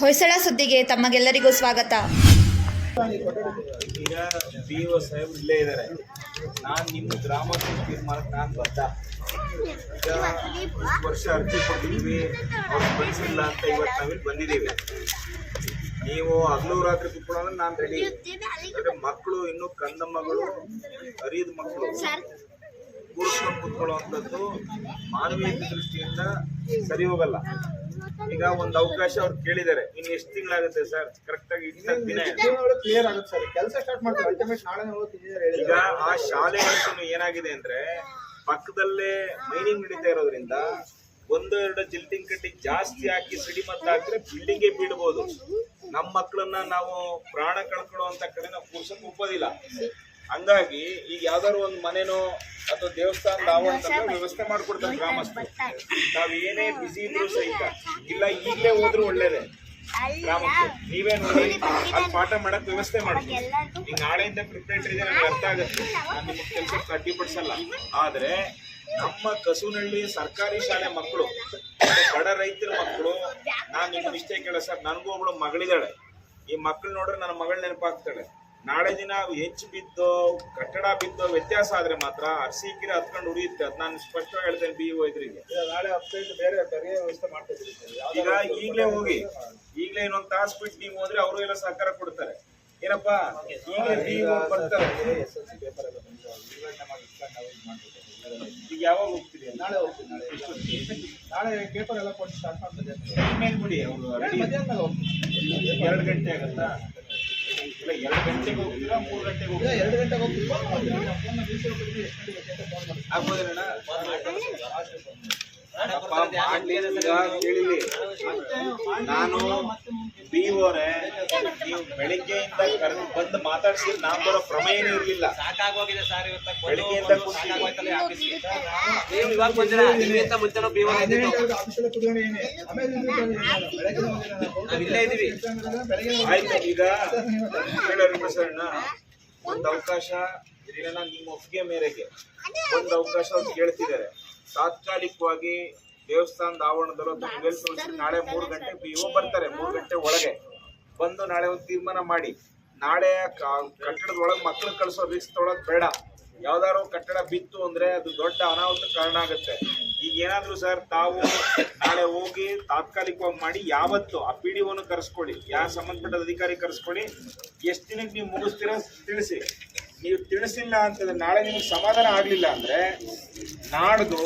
ಹೊಯ್ಸಳ ಸುದ್ದಿಗೆ ತಮಗೆಲ್ಲರಿಗೂ ಸ್ವಾಗತ. ಈಗ ಬಿ ಒ ಸಾಹೇಬ್ ಇಲ್ಲೇ ಇದ್ದಾರೆ ನಾನು ನಿಮ್ಮ ಗ್ರಾಮ ಮಾಡಕ್ಕೆ ನಾನು ಬದ್ಧ ಈಗ ವರ್ಷ ಅರ್ಜಿ ಕೊಟ್ಟಿದ್ವಿ, ಅವ್ರು ಬಂದಿಲ್ಲ ಅಂತ ಇವತ್ತು ನಾವಿಲ್ಲಿ ಬಂದಿದ್ದೀವಿ. ನೀವು ಹಗಲು ರಾತ್ರಿ ಕುತ್ಕೊಳ್ಳೋದ್ರೆ ನಾನು ರೆಡಿ ಯಾಕಂದ್ರೆ ಮಕ್ಕಳು ಇನ್ನೂ ಮಗಳು ಹರಿಯದ ಮಕ್ಕಳು ಕೂರಿಸ್ಕೊಂಡು ಕುತ್ಕೊಳ್ಳುವಂಥದ್ದು ಮಾನವೀಯ ದೃಷ್ಟಿಯಿಂದ ಸರಿ ಹೋಗಲ್ಲ. ಈಗ ಒಂದು ಅವಕಾಶ ಅವ್ರು ಕೇಳಿದ್ದಾರೆ. ಇನ್ನು ಎಷ್ಟು ತಿಂಗಳಾಗುತ್ತೆ ಸರ್ ಕರೆಕ್ಟಾಗಿ ಆಗಿ ದಿನ. ಕ್ಲಿಯರ್ ಆಗುತ್ತೆ ಸರ್ ಕೆಲಸ ಸ್ಟಾರ್ಟ್ ಮಾಡ್ತಾರೆ. ಅಲ್ಟಿಮೇಟ್ ನಾಳೆ ಓದ್ತಿದ್ದಾರೆ ಈಗ ಆ ಶಾಲೆ ಏನಾಗಿದೆ ಅಂದ್ರೆ ಪಕ್ಕದಲ್ಲೇ ಮೈನಿಂಗ್ ನಡೀತಾ ಇರೋದ್ರಿಂದ ಒಂದು ಎರಡು ಜಿಲ್ಟಿಂಗ್ ಕಟ್ಟಿ ಜಾಸ್ತಿ ಹಾಕಿ ಸಿಡಿಮದ್ದು ಹಾಕಿದ್ರೆ ಬಿಲ್ಡಿಂಗೇ ಬೀಳ್ಬೋದು. ನಮ್ಮ ಮಕ್ಕಳನ್ನ ನಾವು ಪ್ರಾಣ ಕಳ್ಕೊಳ್ಳುವಂತ ಕಡೆ ನಾವು ಕೂರ್ಸಕ್ ಒಪ್ಪೋದಿಲ್ಲ. ಹಂಗಾಗಿ ಈಗ ಯಾವ್ದಾದ್ರು ಒಂದು ಮನೆನೋ ಅಥವಾ ದೇವಸ್ಥಾನದ ಆವರಣದಲ್ಲೋ ವ್ಯವಸ್ಥೆ ಮಾಡಿಕೊಡ್ತಾರೆ ಗ್ರಾಮಸ್ಥರು. ನಾವು ಏನೇ ಬಿಸಿ ಇದ್ರೂ ಸಹಿತ. ಇಲ್ಲ ಈಗಲೇ ಹೋದ್ರೂ ಒಳ್ಳೇದೇ. ಗ್ರಾಮಕ್ಕೆ. ನೀವೇ ನೋಡಿ ಅಲ್ಲಿ ಪಾಠ ಮಾಡಕ್ ವ್ಯವಸ್ಥೆ ಮಾಡ್ತೀವಿ. ಈಗ ನಾಳೆಯಿಂದ ಪ್ರಿಪರೇಟರ್ ಇದೆ ನನಗೆ ಅರ್ಥ ಆಗುತ್ತೆ. ನಾನು ನಿಮ್ಮ ಕೆಲಸಕ್ಕೆ ಅಡ್ಡಿಪಡಿಸಲ್ಲ ಆದ್ರೆ ನಮ್ಮ ಕಸುನಹಳ್ಳಿ ಸರ್ಕಾರಿ ಶಾಲೆ ಮಕ್ಕಳು ಬಡ ರೈತರ ಮಕ್ಕಳು ನಾನು ನಿಮ್ಮ ಇಷ್ಟೇ ಕೇಳ ಸರ್ ನನಗೂ ಒಬ್ಳು ಮಗಳಿದ್ದಾಳೆ. ಈ ಮಕ್ಕಳು ನೋಡ್ರೆ ನನ್ನ ಮಗಳ ನೆನಪಾಗ್ತಾಳೆ. ನಾಳೆ ದಿನ ಹೆಚ್ಚು ಬಿದ್ದೋ ಕಟ್ಟಡ ಬಿದ್ದೋ ವ್ಯತ್ಯಾಸ ಆದ್ರೆ ಮಾತ್ರ ಅರ್ಸಿಕಿರಿ ಹತ್ಕೊಂಡು ಉರಿಯುತ್ತೆ. ಅದ್ ನಾನು ಸ್ಪಷ್ಟವಾಗಿ ಹೇಳ್ತೇನೆ ಬಿ ಓ ಇದ್ರಿಗೆ. ಈಗ ನಾಳೆ ಅಪ್ಡೇಟ್ ಬೇರೆ ಬೇರೆ ವ್ಯವಸ್ಥೆ ಮಾಡ್ತಿದ್ರಿ ಈಗ ಈಗಲೇ ಹೋಗಿ ಈಗಲೇ ಇನ್ನೊಂದು ತಾಸು ಬಿಟ್ಟು ನೀವು ಹೋದ್ರೆ ಅವರು ಎಲ್ಲ ಸಹಕಾರ ಕೊಡ್ತಾರೆ. ಏನಪ್ಪಾ? ಈಗಲೇ ಓ ಬರ್ತಾರೆ. ಈಗ ಯಾವಾಗ ಹೋಗ್ತೀರಿ? ನಾಳೆ ಹೋಗ್ತೀನಿ ನಾಳೆ. ನಾಳೆ ಪೇಪರ್ ಎಲ್ಲ ಕೊಟ್ಟು ಸ್ಟಾರ್ಟ್ ಮಾಡ್ತಾರೆ ಬಿಡಿ ಅವರು ಹೋಗ್ತೀವಿ. ಎರಡು ಗಂಟೆ ಆಗುತ್ತಾ? ಎರಡು ಗಂಟೆಗೆ ಹೋಗ್ತೀರಾ ಮೂರು ಗಂಟೆಗೆ ಹೋಗ್ತೀರಾ ಎರಡು ಗಂಟೆಗೆ ಮಾಡ್ತೀವಿ ಆಗ್ಬೋದೇನಣ್ಣ ಕೇಳಿಲಿ ನಾನು ಬಿ ಓರೆ ನೀವು ಬೆಳಿಗ್ಗೆಯಿಂದ ಕರೆದು ಬಂದು ಮಾತಾಡಿಸಿ ನಾನ್ ಬರೋ ಪ್ರಮೇಯನೇ ಇರಲಿಲ್ಲ ಸಾಕಾಗೋಗಿದೆ ಸರ್ ಇವತ್ತು ಬೆಳಿಗ್ಗೆಯಿಂದ ಕೂತಿದ್ದೀನಿ. ಸಾಕಾಗೋಯ್ತಲ್ಲ ಆಫೀಸ್ಗೆ ನೀವು ಇವಾಗ ಬಂದಿರಾ ನಿಮ್ಗಿಂತ ಮುಂಚೆನೂ ಬಿ ಇದ್ದಿದ್ದು. ನಾವ್ ಇಲ್ಲೇ. ಆಯ್ತು ಈಗ ಹೇಳೋಣ ಸರ್ ಒಂದು ಅವಕಾಶ ಇದನ್ನ ನಿಮ್ಮ ಒಪ್ಪಿಗೆ ಮೇರೆಗೆ ಒಂದು ಅವಕಾಶ ಅಂತ ಕೇಳ್ತಿದ್ದಾರೆ. ತಾತ್ಕಾಲಿಕವಾಗಿ ದೇವಸ್ಥಾನದ ಆವರಣದಲ್ಲೂ ಅಥವಾ ನಾಳೆ ಮೂರು ಗಂಟೆ ಬಿಒ ಒ ಬರ್ತಾರೆ ಮೂರು ಗಂಟೆ ಒಳಗೆ. ಬಂದು ನಾಳೆ ಒಂದು ತೀರ್ಮಾನ ಮಾಡಿ. ನಾಳೆ ಕಟ್ಟಡದ ಒಳಗೆ ಮಕ್ಕಳು ಕಳಿಸೋ ರಿಸ್ಕ್ ತೊಳೋದು ಬೇಡ. ಯಾವ್ದಾದ್ರು ಕಟ್ಟಡ ಬಿತ್ತು ಅಂದ್ರೆ ಅದು ದೊಡ್ಡ ಅನಾಹುತ ಕಾರಣ ಆಗುತ್ತೆ. ಈಗ ಏನಾದ್ರು ಸರ್ ತಾವು ನಾಳೆ ಹೋಗಿ ತಾತ್ಕಾಲಿಕವಾಗಿ ಮಾಡಿ ಯಾವತ್ತು ಆ ಪಿ ಡಿ ಒನು ಕರೆಸ್ಕೊಳ್ಳಿ ಯಾರು ಸಂಬಂಧಪಟ್ಟ ಅಧಿಕಾರಿ ಕರೆಸ್ಕೊಳ್ಳಿ ಎಷ್ಟು ದಿನಕ್ಕೆ ನೀವು ಮುಗಿಸ್ತೀರ ತಿಳಿಸಿ. ನೀವು ತಿಳಿಸಿಲ್ಲ ಅಂತಂದ್ರೆ ನಾಳೆ ನಿಮಗೆ ಸಮಾಧಾನ ಆಗಲಿಲ್ಲ ಅಂದ್ರೆ ನಾಡ್ದು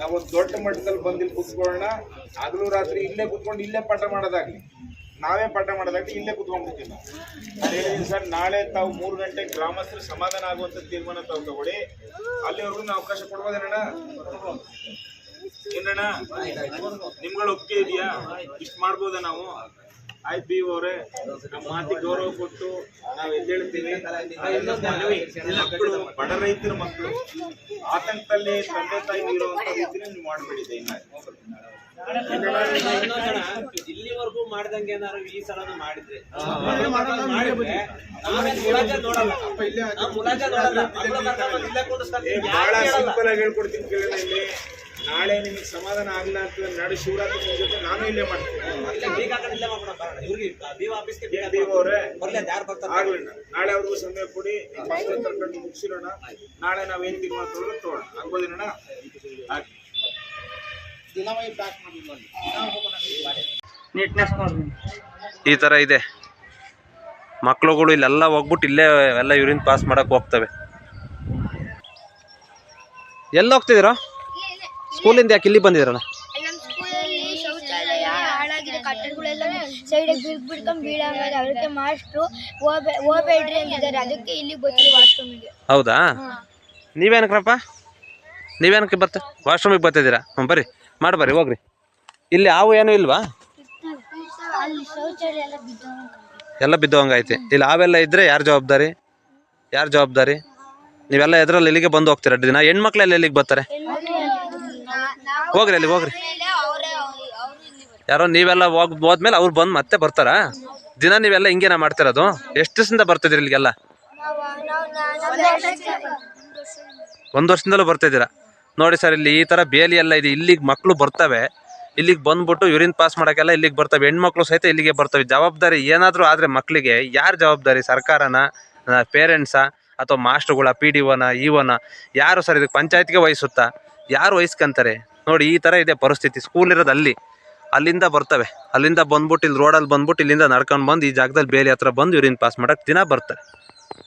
ನಾವೊಂದು ದೊಡ್ಡ ಮಟ್ಟದಲ್ಲಿ ಬಂದಿಲ್ಲಿ ಕೂತ್ಕೊಳ್ಳೋಣ. ಹಗಲು ರಾತ್ರಿ ಇಲ್ಲೇ ಕೂತ್ಕೊಂಡು ಇಲ್ಲೇ ಪಾಠ ಮಾಡೋದಾಗ್ಲಿ. ನಾವೇ ಪಾಠ ಮಾಡೋದಾಗ್ಲಿ ಇಲ್ಲೇ ಕೂತ್ಕೊಂಡ್ಬಿಡ್ತೀವಿ ನಾವು ನಾನು ಹೇಳಿದ್ದೀನಿ ಸರ್, ನಾಳೆ ತಾವು ಮೂರು ಗಂಟೆ ಗ್ರಾಮಸ್ಥರು ಸಮಾಧಾನ ಆಗುವಂತ ತೀರ್ಮಾನ ತಾವು ತಗೊಳ್ಳಿ. ಅಲ್ಲಿವರೆಗೂ ನಾವು ಅವಕಾಶ ಕೊಡ್ಬೋದೇನಣ್ಣ? ಏನಣ್ಣ? ನಿಮ್ಗಳು ಒಪ್ಪಿಗೆ ಇದೆಯಾ? ಇಷ್ಟು ಮಾಡ್ಬೋದಾ ನಾವು? ಆಯ್ತು ಬಿ ಅವರೇ. ನಮ್ಮ ಮಾತಿಗೆ ಗೌರವ ಕೊಟ್ಟು ನಾವು ಎದ್ದೇಳ್ತೀವಿ ಮಕ್ಕಳು ಬಡ ರೈತರ ಮಕ್ಕಳು ಆತಂಕದಲ್ಲಿ ತಂದೆ ತಾಯಿ ಇರುವಂತ ರೀತಿ ನೀವು ಮಾಡಬೇಡಿ ಇನ್ನ ಇಲ್ಲಿವರೆಗೂ ಮಾಡ್ದಂಗೆ ಏನಾದ್ರು ಈ ಸಲ ಮಾಡಿದ್ರೆ. ಬಹಳ. ಸಿಂಪಲ್ ಆಗಿ ಹೇಳ್ಕೊಡ್ತೀನಿ ಕೇಳಿದ್ರೆ ಇಲ್ಲಿ ನಾಳೆ ನಿಮಗೆ ಸಮಾಧಾನ ಆಗಲ್ಲ ಅಂತ ನಾಳೆ ಶಿವರಾತ್ರಿ ನಿಮ್ ಜೊತೆ ನಾನು ಇಲ್ಲೇ ಮಾಡ್ತೀನಿ. ಆಗ್ಲಿಲ್ಲ. ನಾಳೆ ಅವ್ರಿಗೂ ಸಮಯ ಕೊಡಿ ಕಂಡು ಮುಗಿಸಿರೋಣ. ನಾಳೆ ನಾವೇನ್ ತೀರ್ಮಾನ ತಗೊಳ್ಳೋದು ತಗೊಳ್ಳೋಣ ಆಗ್ಬೋದೇನಣ್ಣ ಈ ಥರ ಇದೆ. ಮಕ್ಳುಗಳು ಇಲ್ಲೆಲ್ಲ ಹೋಗ್ಬಿಟ್ಟು ಇಲ್ಲೇ ಎಲ್ಲ ಯೂರಿನ್ ಪಾಸ್ ಮಾಡಕ್ಕೆ ಹೋಗ್ತವೆ. ಎಲ್ಲಿ ಹೋಗ್ತಿದ್ದೀರಾ ಸ್ಕೂಲಿಂದ ಯಾಕೆ ಇಲ್ಲಿ ಬಂದಿದ್ರಣ್ಣ? ನಮ್ಮ ಸ್ಕೂಲಲ್ಲಿ ಶೌಚಾಲಯ ಹಾಳಾಗಿದೆ ಕಟ್ಟಡಗಳೆಲ್ಲ ಸೈಡಿಗೆ ಬಿಡ್ ಬಿಡ್ಕೊಂಡ್ ಬೀಳಂಗಾರೆ ಅದಕ್ಕೆ ಮಾಸ್ಟ್ರು ಹೋಗ್ಬೇ ಹೋಗ್ಬೇಡ್ರಿ ಅಂತಿದ್ದಾರೆ ಅದಕ್ಕೆ ಇಲ್ಲಿ ಬರ್ತೀವಿ ವಾಶ್ರೂಮಿಗೆ ಹೌದಾ? ನೀವೇನಕ್ರಪ್ಪ? ನೀವೇನಕ್ಕೆ ಬರ್ತ ವಾಶ್ರೂಮಿಗೆ ಬರ್ತಿದ್ದೀರಾ? ಹ್ಞೂ ಬರ್ರಿ ಮಾಡಿ ಬರ್ರಿ ಹೋಗ್ರಿ. ಇಲ್ಲಿ ಹಾವು ಏನೂ ಇಲ್ವಾ? ಅಲ್ಲಿ ಶೌಚಾಲಯ ಎಲ್ಲ ಬಿದ್ದು ಎಲ್ಲ ಬಿದ್ದೋಂಗೈತೆ ಇಲ್ಲಿ ಹಾವೆಲ್ಲ ಇದ್ದರೆ ಯಾರು ಜವಾಬ್ದಾರಿ? ಯಾರು ಜವಾಬ್ದಾರಿ? ನೀವೆಲ್ಲ ಎದ್ರಲ್ಲಿ ಇಲ್ಲಿಗೆ ಬಂದು ಹೋಗ್ತೀರ? ದಿನ ಹೆಣ್ಮಕ್ಳೆಲ್ಲ ಇಲ್ಲಿಗೆ ಬರ್ತಾರೆ? ಹೋಗ್ರಿ ಅಲ್ಲಿ ಹೋಗ್ರಿ. ಯಾರೋ ನೀವೆಲ್ಲ ಹೋಗ್ ಹೋದ್ಮೇಲೆ ಅವ್ರು ಬಂದು ಮತ್ತೆ ಬರ್ತಾರಾ? ದಿನ ನೀವೆಲ್ಲ ಹಿಂಗೇನ ಮಾಡ್ತಿರೋದು ಎಷ್ಟು ದಿವಸದಿಂದ ಬರ್ತಿದ್ರಿ ಇಲ್ಲಿಗೆಲ್ಲ? ಒಂದು ವರ್ಷದಿಂದಲೂ ಬರ್ತಿದ್ದೀರಾ? ನೋಡಿ ಸರ್ ಇಲ್ಲಿ ಈ ಥರ ಬೇಲಿ ಎಲ್ಲ ಇದೆ. ಇಲ್ಲಿಗೆ ಮಕ್ಕಳು ಬರ್ತವೆ. ಇಲ್ಲಿಗೆ ಬಂದ್ಬಿಟ್ಟು ಯೂರಿನ್ ಪಾಸ್ ಮಾಡೋಕ್ಕೆಲ್ಲ ಇಲ್ಲಿಗೆ ಬರ್ತವೆ. ಹೆಣ್ಮಕ್ಳು ಸಹಿತ ಇಲ್ಲಿಗೆ ಬರ್ತವೆ. ಜವಾಬ್ದಾರಿ ಏನಾದರೂ ಆದರೆ ಮಕ್ಕಳಿಗೆ ಯಾರು ಜವಾಬ್ದಾರಿ? ಸರ್ಕಾರನ ಪೇರೆಂಟ್ಸಾ ಅಥವಾ ಮಾಸ್ಟ್ರುಗಳ ಪಿ ಡಿ ಒನ ಇ ಒನ ಯಾರು ಸರ್ ಇದಕ್ಕೆ ಪಂಚಾಯತ್ಗೆ ವಹಿಸುತ್ತಾ? ಯಾರು ವಹಿಸ್ಕೊಂತಾರೆ ನೋಡಿ, ಈ ಥರ ಇದೆ ಪರಿಸ್ಥಿತಿ. ಸ್ಕೂಲ್ ಇರೋದು ಅಲ್ಲಿ. ಅಲ್ಲಿಂದ ಬರ್ತವೆ. ಅಲ್ಲಿಂದ ಬಂದ್ಬಿಟ್ಟು, ಇಲ್ಲಿ ರೋಡಲ್ಲಿ ಬಂದ್ಬಿಟ್ಟು, ಇಲ್ಲಿಂದ ನಡ್ಕೊಂಡು ಬಂದು, ಈ ಜಾಗದಲ್ಲಿ ಬೇಲಿ ಹತ್ರ ಬಂದು ಯೂರಿನ್ ಪಾಸ್ ಮಾಡೋಕ್ಕೆ ದಿನ ಬರ್ತಾರೆ